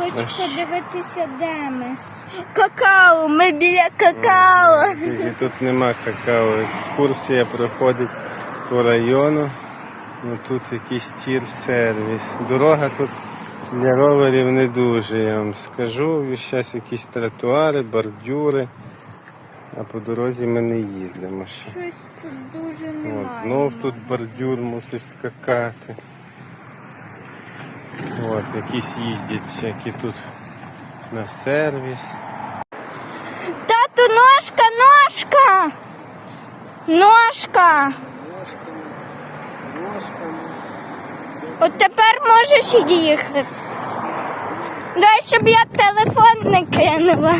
Хочу Аж. подивитися, де ми. Какао, ми біля какао. Тільки тут нема какао. Екскурсія проходить по району. Ну, тут якийсь тір-сервіс. Дорога тут для роверів не дуже, я вам скажу. Зараз якісь тротуари, бордюри. А по дорозі ми не їздимо ще. Щось тут дуже От, знов тут бордюр мусиш скакати. От якісь їздять всякі тут на сервіс. Тату, ножка, ножка! Ножка! Ножками. От тепер можеш їхати. Дай, щоб я телефон не кинула.